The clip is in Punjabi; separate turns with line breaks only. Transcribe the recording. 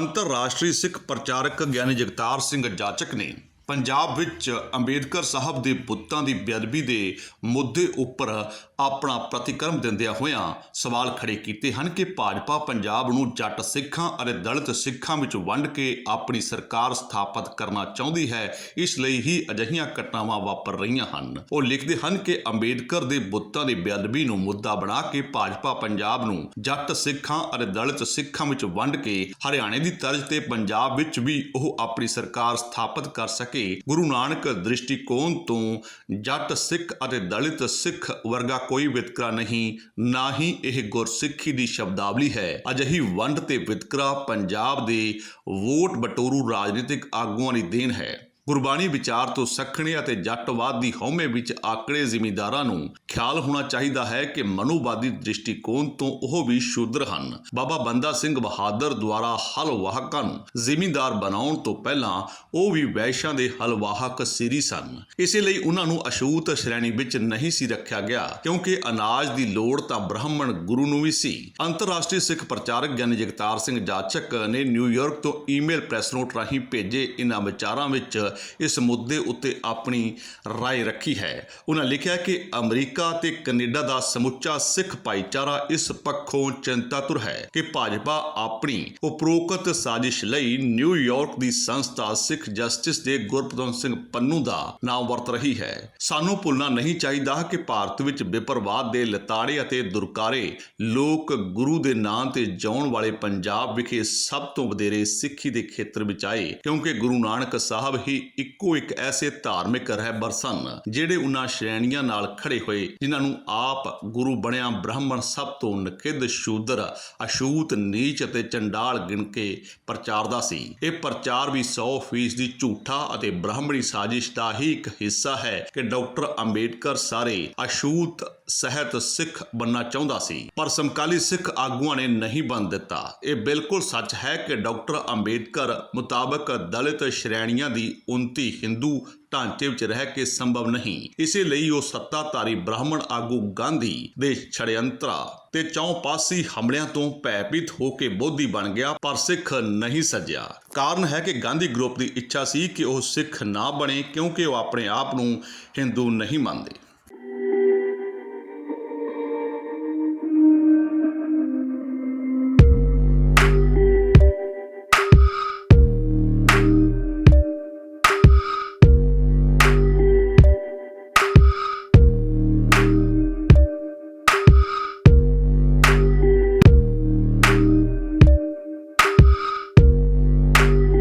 ਅੰਤਰਰਾਸ਼ਟਰੀ ਸਿੱਖ ਪ੍ਰਚਾਰਕ ਗਿਆਨੀ ਜਗਤਾਰ ਸਿੰਘ ਜਾਚਕ ਨੇ ਪੰਜਾਬ ਵਿੱਚ ਅੰਬੇਦਕਰ ਸਾਹਿਬ ਦੇ ਪੁੱਤਾਂ ਦੀ ਬੇਅਦਬੀ ਦੇ ਮੁੱਦੇ ਉੱਪਰ ਆਪਣਾ ਪ੍ਰਤੀਕਰਮ ਦਿੰਦਿਆਂ ਹੋਇਆਂ ਸਵਾਲ ਖੜੇ ਕੀਤੇ ਹਨ ਕਿ ਭਾਜਪਾ ਪੰਜਾਬ ਨੂੰ ਜੱਟ ਸਿੱਖਾਂ ਅਤੇ ਦਲਿਤ ਸਿੱਖਾਂ ਵਿੱਚ ਵੰਡ ਕੇ ਆਪਣੀ ਸਰਕਾਰ ਸਥਾਪਿਤ ਕਰਨਾ ਚਾਹੁੰਦੀ ਹੈ, ਇਸ ਲਈ ਹੀ ਅਜਿਹੀਆਂ ਘਟਨਾਵਾਂ ਵਾਪਰ ਰਹੀਆਂ ਹਨ। ਉਹ ਲਿਖਦੇ ਹਨ ਕਿ ਅੰਬੇਦਕਰ ਦੇ ਬੁੱਤਾਂ ਦੀ ਬੇਅਦਬੀ ਨੂੰ ਮੁੱਦਾ ਬਣਾ ਕੇ ਭਾਜਪਾ ਪੰਜਾਬ ਨੂੰ ਜੱਟ ਸਿੱਖਾਂ ਅਤੇ ਦਲਿਤ ਸਿੱਖਾਂ ਵਿੱਚ ਵੰਡ ਕੇ ਹਰਿਆਣੇ ਦੀ ਤਰਜ਼ ਤੇ ਪੰਜਾਬ ਵਿੱਚ ਵੀ ਉਹ ਆਪਣੀ ਸਰਕਾਰ ਸਥਾਪਿਤ ਕਰ ਸਕੇ। ਗੁਰੂ ਨਾਨਕ ਦ੍ਰਿਸ਼ਟੀਕੋਣ ਤੋਂ ਜੱਟ ਸਿੱਖ ਅਤੇ ਦਲਿਤ ਸਿੱਖ ਵਰਗਾ ਕੋਈ ਵਿਤਕਰਾ ਨਹੀਂ, ਨਾ ਹੀ ਇਹ ਗੁਰਸਿੱਖੀ ਦੀ ਸ਼ਬਦਾਵਲੀ ਹੈ। ਅਜਿਹੀ ਵੰਡ ਤੇ ਵਿਤਕਰਾ ਪੰਜਾਬ ਦੇ ਵੋਟ ਬਟੋਰੂ ਰਾਜਨੀਤਿਕ ਆਗੂਆਂ ਦੀ ਦੇਣ ਹੈ। ਗੁਰਬਾਣੀ ਵਿਚਾਰ ਤੋਂ ਸਖਣੇ ਅਤੇ ਜੱਟਵਾਦ ਦੀ ਹਉਮੈ ਵਿੱਚ ਆਕੜੇ ਜ਼ਿਮੀਂਦਾਰਾਂ ਨੂੰ ਖਿਆਲ ਹੋਣਾ ਚਾਹੀਦਾ ਹੈ ਕਿ ਮਨੂਵਾਦੀ ਦ੍ਰਿਸ਼ਟੀਕੋਣ ਤੋਂ ਉਹ ਵੀ ਸ਼ੂਦਰ ਹਨ। ਬਾਬਾ ਬੰਦਾ ਸਿੰਘ ਬਹਾਦਰ ਦੁਆਰਾ ਹਲਵਾਹਕਾਂ ਨੂੰ ਜ਼ਿਮੀਂਦਾਰ ਬਣਾਉਣ ਤੋਂ ਪਹਿਲਾਂ ਉਹ ਵੀ ਵੈਸ਼ਾਂ ਦੇ ਹਲਵਾਹਕ ਸਿਰੀ ਸਨ। ਇਸੇ ਲਈ ਉਹਨਾਂ ਨੂੰ ਅਸ਼ੂਤ ਸ਼੍ਰੇਣੀ ਵਿੱਚ ਨਹੀਂ ਸੀ ਰੱਖਿਆ ਗਿਆ, ਕਿਉਂਕਿ ਅਨਾਜ ਦੀ ਲੋੜ ਤਾਂ ਬ੍ਰਾਹਮਣ ਗੁਰੂ ਨੂੰ ਵੀ ਸੀ। ਅੰਤਰਰਾਸ਼ਟਰੀ ਸਿੱਖ ਪ੍ਰਚਾਰਕ ਗਿਆਨੀ ਜਗਤਾਰ ਸਿੰਘ ਜਾਚਕ ਨੇ ਨਿਊਯਾਰਕ ਤੋਂ ਈਮੇਲ ਪ੍ਰੈਸ ਨੋਟ ਰਾਹੀਂ ਭੇਜੇ ਇਹਨਾਂ ਵਿਚਾਰਾਂ ਵਿੱਚ ਇਸ ਮੁੱਦੇ ਉੱਤੇ ਆਪਣੀ رائے ਰੱਖੀ ਹੈ ਉਹਨਾਂ ਲਿਖਿਆ ਕਿ ਅਮਰੀਕਾ ਤੇ ਕੈਨੇਡਾ ਦਾ ਸਮੁੱਚਾ ਸਿੱਖ ਭਾਈਚਾਰਾ ਇਸ ਪੱਖੋਂ ਚਿੰਤਾਤੁਰ ਹੈ ਕਿ ਭਾਜਪਾ ਆਪਣੀ ਉਪਰੋਕਤ ਸਾਜ਼ਿਸ਼ ਲਈ ਨਿਊਯਾਰਕ ਦੀ ਸੰਸਥਾ ਸਿੱਖ ਜਸਟਿਸ ਦੇ ਗੁਰਪ੍ਰਦਮ ਸਿੰਘ ਪੰਨੂ ਦਾ ਨਾਮ ਵਰਤ ਰਹੀ ਹੈ ਸਾਨੂੰ ਭੁੱਲਣਾ ਨਹੀਂ ਚਾਹੀਦਾ ਕਿ ਭਾਰਤ ਵਿੱਚ ਵਿਪਰਵਾਦ ਦੇ ਲਤਾੜੇ ਅਤੇ ਦੁਰਕਾਰੇ ਲੋਕ ਗੁਰੂ ਦੇ ਨਾਂ ਤੇ ਜਾਉਣ ਵਾਲੇ ਪੰਜਾਬ ਵਿਖੇ ਸਭ ਤੋਂ ਵਧੇਰੇ ਸਿੱਖੀ ਦੇ ਖੇਤਰ ਵਿੱਚ ਆਏ ਕਿਉਂਕਿ ਗੁਰੂ ਨਾਨਕ ਸਾਹਿਬ ਹੀ ਇੱਕੋ ਇੱਕ ਐਸੇ ਧਾਰਮਿਕ ਰਹਿਬਰ ਸਨ, ਜਿਹੜੇ ਉਹਨਾਂ ਸ਼੍ਰੇਣੀਆਂ ਨਾਲ ਖੜੇ ਹੋਏ, ਜਿਨ੍ਹਾਂ ਨੂੰ ਆਪ ਗੁਰੂ ਬਣਿਆ ਬ੍ਰਾਹਮਣ ਸਭ ਤੋਂ ਨਕਿੱਧ ਸ਼ੂਦਰ ਅਸ਼ੂਤ ਨੀਚ ਅਤੇ ਚੰਡਾਲ ਗਿਣ ਕੇ ਪ੍ਰਚਾਰਦਾ ਸੀ। ਇਹ ਪ੍ਰਚਾਰ ਵੀ 100% ਦੀ ਝੂਠਾ ਅਤੇ ਬ੍ਰਾਹਮਣੀ ਸਾਜ਼ਿਸ਼ ਦਾ ਹੀ ਇੱਕ ਹਿੱਸਾ ਹੈ ਕਿ ਡਾਕਟਰ ਅੰਬੇਡਕਰ ਸਾਰੇ ਅਸ਼ੂਤ ਸਹਿਤ ਸਿੱਖ ਬੰਨਾ ਚਾਹੁੰਦਾ ਸੀ। ਪਰ ਸਮਕਾਲੀ ਸਿੱਖ ਆਗੂਆਂ ਨੇ ਨਹੀਂ ਬਣ ਦਿੱਤਾ। ਇਹ ਬਿਲਕੁਲ ਸੱਚ ਹੈ ਕਿ ਡਾਕਟਰ ਅੰਬੇਡਕਰ ਮੁਤਾਬਕ ਦਲਿਤ ਸ਼੍ਰੇਣੀਆਂ ਦੀ ਉਨਤੀ ਹਿੰਦੂ ਢਾਂਚੇ ਵਿੱਚ ਰਹਿ ਕੇ ਸੰਭਵ ਨਹੀਂ। ਇਸੇ ਲਈ ਉਹ ਸੱਤਾਧਾਰੀ ਬ੍ਰਾਹਮਣ ਆਗੂ ਗਾਂਧੀ ਦੇ ਛੜਯੰਤਰਾ ਤੇ ਚੌਪਾਸੀ ਹਮਲਿਆਂ ਤੋਂ ਭੈਭੀਤ ਹੋ ਕੇ ਬੋਧੀ ਬਣ ਗਿਆ, ਪਰ ਸਿੱਖ ਨਹੀਂ ਸੱਜਿਆ। ਕਾਰਨ ਹੈ ਕਿ ਗਾਂਧੀ ਗਰੁੱਪ ਦੀ ਇੱਛਾ ਸੀ ਕਿ ਉਹ ਸਿੱਖ ਨਾ ਬਣੇ, ਕਿਉਂਕਿ ਉਹ ਆਪਣੇ ਆਪ ਨੂੰ ਹਿੰਦੂ ਨਹੀਂ ਮੰਨਦੇ।